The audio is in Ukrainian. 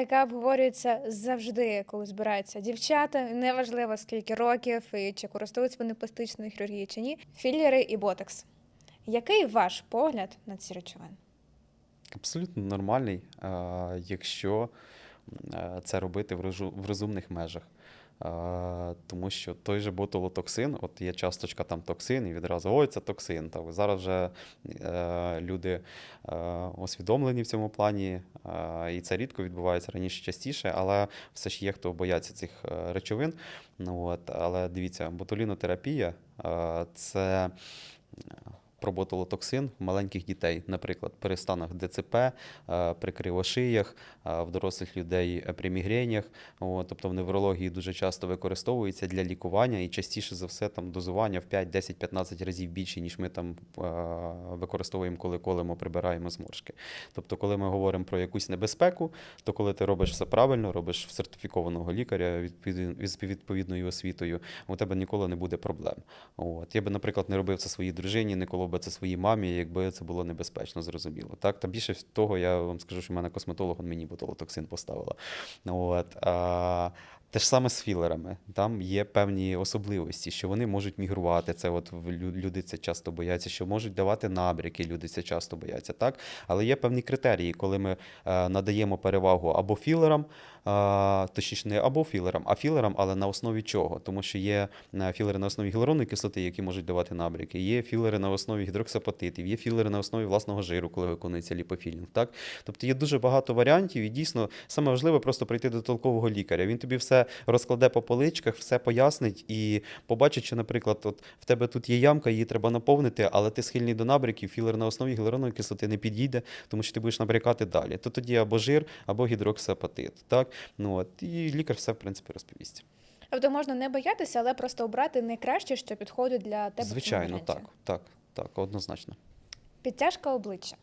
яка обговорюється завжди, коли збираються дівчата, неважливо скільки років і чи користуються вони пластичною хірургією чи ні. Філлери і ботекс. Який ваш погляд на ці речовини? Абсолютно нормальний, якщо це робити в розумних межах. Е, Тому що той же ботулотоксин, от є часточка там токсин, і відразу ой, це токсин. Так, зараз вже е, люди е, освідомлені в цьому плані, е, і це рідко відбувається раніше частіше, але все ж є, хто бояться цих е, речовин. Ну, от, але дивіться, ботулінотерапія е, це. Про ботулотоксин в маленьких дітей, наприклад, при станах ДЦП, е, при кривошиях, е, в дорослих людей е, при мігренях. Тобто в неврології дуже часто використовується для лікування і частіше за все там дозування в 5, 10, 15 разів більше, ніж ми там використовуємо, коли колемо, прибираємо зморшки. Тобто, коли ми говоримо про якусь небезпеку, то коли ти робиш все правильно, робиш в сертифікованого лікаря з відповідною освітою, у тебе ніколи не буде проблем. От. Я би, наприклад, не робив це своїй дружині, не колов би це своїй мамі, якби це було небезпечно, зрозуміло. Так? Та більше того, я вам скажу, що в мене косметолог он мені ботулотоксин поставила. От. А, те ж саме з філерами. Там є певні особливості, що вони можуть мігрувати. Це от люди це часто бояться, що можуть давати набряки, люди це часто бояться. Так? Але є певні критерії, коли ми е, надаємо перевагу або філерам, а, точніше, не або філерам, а філерам, але на основі чого? Тому що є е, філери на основі гіалуронової кислоти, які можуть давати набряки, є філери на основі гідроксапатитів, є філери на основі власного жиру, коли виконується ліпофілінг. Так? Тобто є дуже багато варіантів, і дійсно саме важливе просто прийти до толкового лікаря. Він тобі все розкладе по поличках, все пояснить і побачить, що, наприклад, от в тебе тут є ямка, її треба наповнити, але ти схильний до набряків, філер на основі гіалуронової кислоти не підійде, тому що ти будеш набрякати далі. То тоді або жир, або гідроксапатит. Так? Ну, от, і лікар все, в принципі, розповість. Тобто можна не боятися, але просто обрати найкраще, що підходить для тебе. Звичайно, так, так, так, однозначно. Підтяжка обличчя.